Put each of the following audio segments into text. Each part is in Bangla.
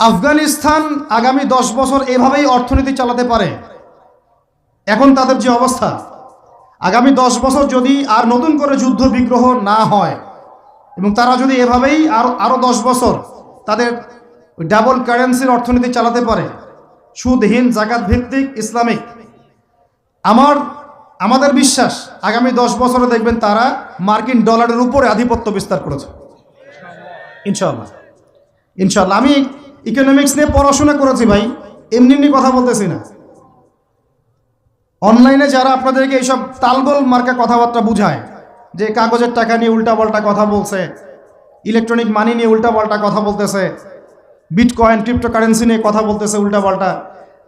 আফগানিস্তান আগামী দশ বছর এভাবেই অর্থনীতি চালাতে পারে। এখন তাদের যে অবস্থা, আগামী দশ বছর যদি আর নতুন করে যুদ্ধ বিগ্রহ না হয়, এবং তারা যদি এভাবেই আরও আরও দশ বছর তাদের ডাবল কারেন্সির অর্থনীতি চালাতে পারে সুদহীন জাকাত ভিত্তিক, ইসলামিক, আমার, আমাদের বিশ্বাস, আগামী দশ বছরে দেখবেন তারা মার্কিন ডলারের উপরে আধিপত্য বিস্তার করেছে। ইনশাল্লাহ ইনশাল্লাহ আমি ইকোনমিক্স নিয়ে পড়াশোনা করেছি ভাই, এমনি এমনি কথা বলতেছি না। অনলাইনে যারা আপনাদেরকে এইসব তালগোল মার্কা কথাবার্তা বুঝায়, যে কাগজের টাকা নিয়ে উল্টাপাল্টা কথা বলছে ইলেকট্রনিক মানি নিয়ে উল্টাপাল্টা কথা বলতেছে বিটকয়েন ক্রিপ্টোকারেন্সি নিয়ে কথা বলতেছে উল্টাপাল্টা,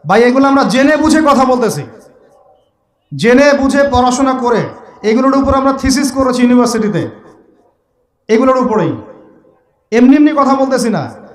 ভাই, এগুলো আমরা জেনে বুঝে কথা বলতেছি। জেনে বুঝে পড়াশোনা করে, এগুলোর উপর আমরা থিসিস করেছি ইউনিভার্সিটিতে এগুলোর উপরেই। এমনি এমনি কথা বলতেছি না।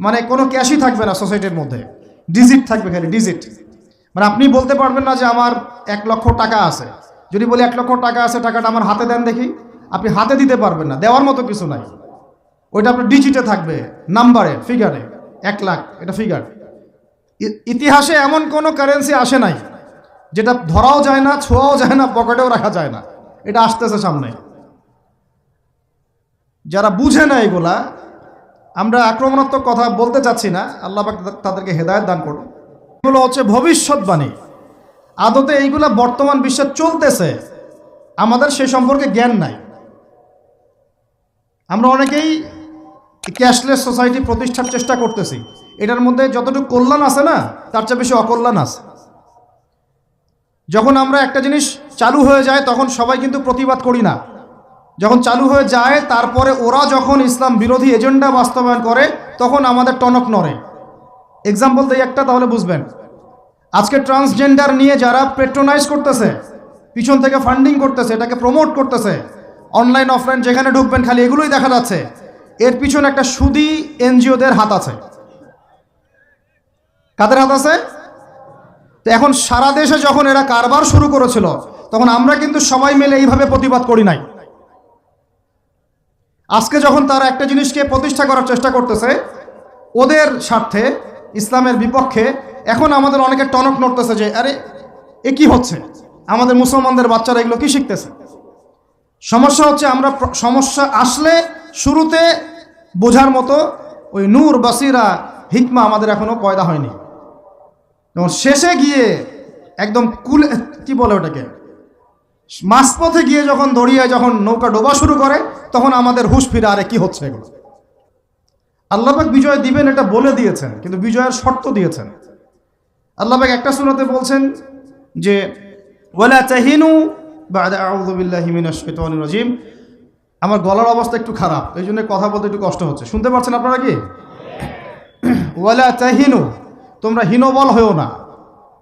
মানে কোনো ক্যাশই থাকবে না সোসাইটির মধ্যে। ডিজিট থাকবে খালি, ডিজিট। মানে আপনি বলতে পারবেন না যে আমার এক লক্ষ টাকা আছে। যদি বলি এক লক্ষ টাকা আছে, টাকাটা আমার হাতে দেন দেখি। আপনি হাতে দিতে পারবেন না, দেওয়ার মতো কিছু নাই। ওইটা আপনার ডিজিটে থাকবে, নাম্বারে ফিগারে এক লাখ, এটা ফিগার ইতিহাসে এমন কোনো কারেন্সি আসে নাই, যেটা ধরাও যায় না, ছোঁয়াও যায় না, পকেটেও রাখা যায় না। এটা আসতেছে সামনে। যারা বুঝে না এগুলা আমরা আক্রমণাত্মক কথা বলতে চাচ্ছি না, আল্লাহ তাদেরকে হেদায়ত দান করুন। এগুলো হচ্ছে ভবিষ্যৎবাণী। আদতে এইগুলা বর্তমান বিশ্বে চলতেছে, আমাদের সে সম্পর্কে জ্ঞান নাই। আমরা অনেকেই ক্যাশলেস সোসাইটি প্রতিষ্ঠার চেষ্টা করতেছি। এটার মধ্যে যতটুকু কল্যাণ আছে না, তার চেয়ে বেশি অকল্যাণ আছে। যখন আমরা একটা জিনিস চালু হয়ে যায়, তখন সবাই কিন্তু প্রতিবাদ করি না। যখন চালু হয়ে যায়, তারপরে ওরা যখন ইসলাম বিরোধী এজেন্ডা বাস্তবায়ন করে, তখন আমাদের টনক নড়ে। এক্সাম্পল দিই একটা, তাহলে বুঝবেন। আজকে ট্রান্সজেন্ডার নিয়ে যারা পেট্রোনাইজ করতেছে, পিছন থেকে ফান্ডিং করতেছে, এটাকে প্রমোট করতেছে অনলাইন অফলাইন যেখানে ঢুকবেন, খালি এগুলোই দেখা যাচ্ছে। এর পিছনে একটা সুদি এনজিওদের হাত আছে। কাদের হাত আছে? তো এখন সারা দেশে যখন এরা কারবার শুরু করেছিল, তখন আমরা কিন্তু সবাই মিলে এইভাবে প্রতিবাদ করি নাই। আজকে যখন তারা একটা জিনিসকে প্রতিষ্ঠা করার চেষ্টা করতেছে, ওদের স্বার্থে, ইসলামের বিপক্ষে, এখন আমাদের অনেকে টনক নড়তেছে যে, আরে, এ কি হচ্ছে? আমাদের মুসলমানদের বাচ্চারা এগুলো কি শিখতেছে? সমস্যা হচ্ছে আমরা সমস্যা আসলে শুরুতে বোঝার মতো ওই নূর বাসিরা হিকমা আমাদের এখনও পয়দা হয়নি। যেমন শেষে গিয়ে একদম কুলে কি বলে ওটাকে? মাঝপথে গিয়ে যখন দড়িয়ে যখন নৌকা ডোবা শুরু করে, তখন আমাদের হুশ ফিরে, আরে কি হচ্ছে এগুলো? আল্লাহবাক বিজয় দিবেন এটা বলে দিয়েছেন, কিন্তু বিজয়ের শর্ত দিয়েছেন। আল্লাহবাক একটা সুরাতে বলছেন যে, ওয়ালা শাইতানির রাজিম। আমার গলার অবস্থা একটু খারাপ, এই জন্য কথা বলতে একটু কষ্ট হচ্ছে। শুনতে পাচ্ছেন আপনারা কি? ওয়ালা তাহিনু, তোমরা হীনবল হয়েও না।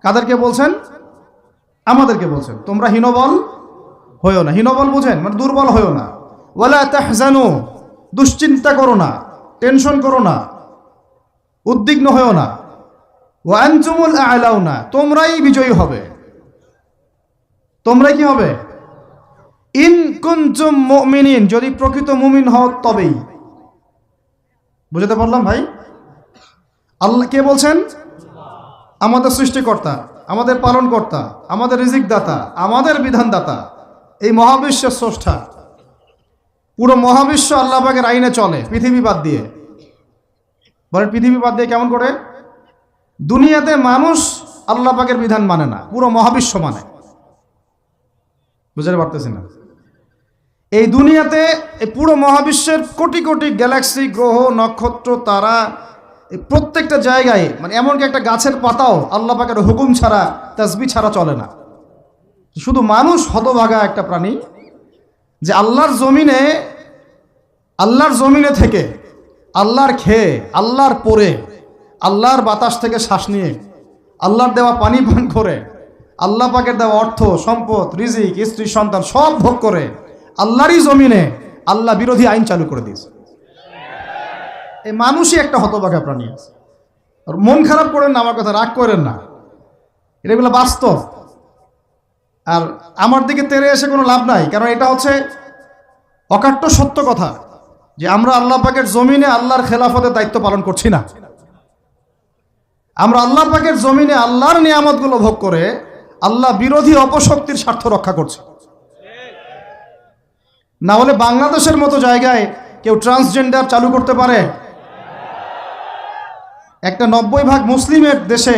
কাদেরকে বলছেন? আমাদেরকে বলছেন, তোমরা হীনবল হয়েও না। হীনবল বুঝেন? মানে দুর্বল হয়েও না। ওয়ালা তাহজানু, দুশ্চিন্তা করো না, টেনশন করো না, উদ্বিগ্ন হয়েও না। ওয়ানচুমুল আলাও না তোমরাই বিজয়ী হবে। তোমরাই কি হবে? ইন কুনচুম মুমিনিন, যদি প্রকৃত মুমিন হও তবেই। বুঝতে পারলাম ভাই? আল্লাহ, কে বলছেন? আমাদের সৃষ্টিকর্তা, আমাদের পালনকর্তা, আমাদের রিজিক দাতা আমাদের বিধানদাতা। এই মহাবিশ্বের স্রষ্টা। পুরো মহাবিশ্ব আল্লাহ পাকের আইনে চলে, পৃথিবী বাদ দিয়ে। বলেন, পৃথিবী বাদ দিয়ে কেমন করে? দুনিয়াতে মানুষ আল্লাহ পাকের বিধান মানে না, পুরো মহাবিশ্ব মানে। বুঝতে পারতেছি না? এই দুনিয়াতে এই পুরো মহাবিশ্বের কোটি কোটি গ্যালাক্সি, গ্রহ, নক্ষত্র, তারা, এই প্রত্যেকটা জায়গায় মানে এমনকি একটা গাছের পাতাও আল্লাহ পাকের হুকুম ছাড়া তাসবি ছাড়া চলে না। শুধু মানুষ হতভাগা একটা প্রাণী যে আল্লাহর জমিনে আল্লাহর জমিনে থেকে আল্লাহর খেয়ে, আল্লাহর পরে আল্লাহর বাতাস থেকে শ্বাস নিয়ে, আল্লাহর দেওয়া পানি পান করে, আল্লাহ পাকের দেওয়া অর্থ, সম্পদ, রিজিক, স্ত্রী, সন্তান সব ভোগ করে আল্লাহরই জমিনে আল্লাহ বিরোধী আইন চালু করে দিয়েছে। এই মানুষই একটা হতবাগা প্রাণী আছে। মন খারাপ করেন না, আমার কথা রাগ করেন না। এগুলো বাস্তব। আর আমার দিকে তেরে এসে কোনো লাভ নাই, কারণ এটা হচ্ছে অকাট্য সত্য কথা যে আমরা আল্লাহ পাকের জমিনে আল্লাহর খেলাফতের দায়িত্ব পালন করছি না। আমরা আল্লাহ পাকের জমিনে আল্লাহর নিয়ামতগুলো ভোগ করে আল্লাহ বিরোধী অপশক্তির স্বার্থ রক্ষা করছে। না হলে বাংলাদেশের মতো জায়গায় কেউ ট্রান্সজেন্ডার চালু করতে পারে। একটা নব্বই ভাগ মুসলিমের দেশে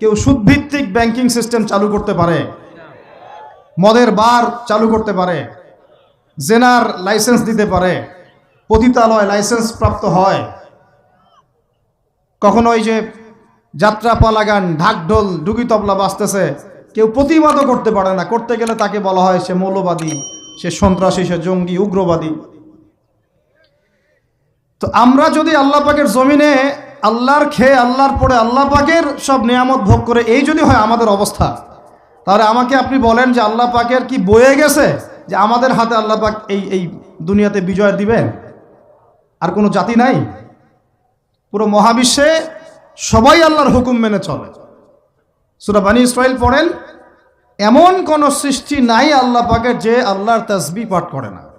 কেউ সুদভিত্তিক ব্যাংকিং সিস্টেম চালু করতে পারে। মদের বার চালু করতে পারে, জেনার লাইসেন্স দিতে পারে, পতিতালয় লাইসেন্স প্রাপ্ত হয়। কখনো ওই যে যাত্রা পালা গান ঢাকঢোল, ডুগি তবলা বাজতেছে, কেউ প্রতিবাদও করতে পারে না। করতে গেলে তাকে বলা হয় সে মৌলবাদী, সে সন্ত্রাসী, সে জঙ্গি, উগ্রবাদী। তো আমরা যদি আল্লাহ পাকের জমিনে আল্লাহর খেয়ে আল্লাহর পরে আল্লাহ পাকের সব নিয়ামত ভোগ করে, এই যদি হয় আমাদের অবস্থা। তাহলে আমাকে আপনি বলেন যে আল্লাহ পাকের কি বয়ে গেছে যে আমাদের হাতে আল্লাহ পাক এই এই দুনিয়াতে বিজয় দিবেন আর কোনো জাতি নাই? পুরো মহাবিশ্বে সবাই আল্লাহর হুকুম মেনে চলে। সুরা বানী ইসরায়েল পড়েন, এমন কোন সৃষ্টি নাই আল্লাহ পাকের যে আল্লাহর তসবি পাঠ করে না।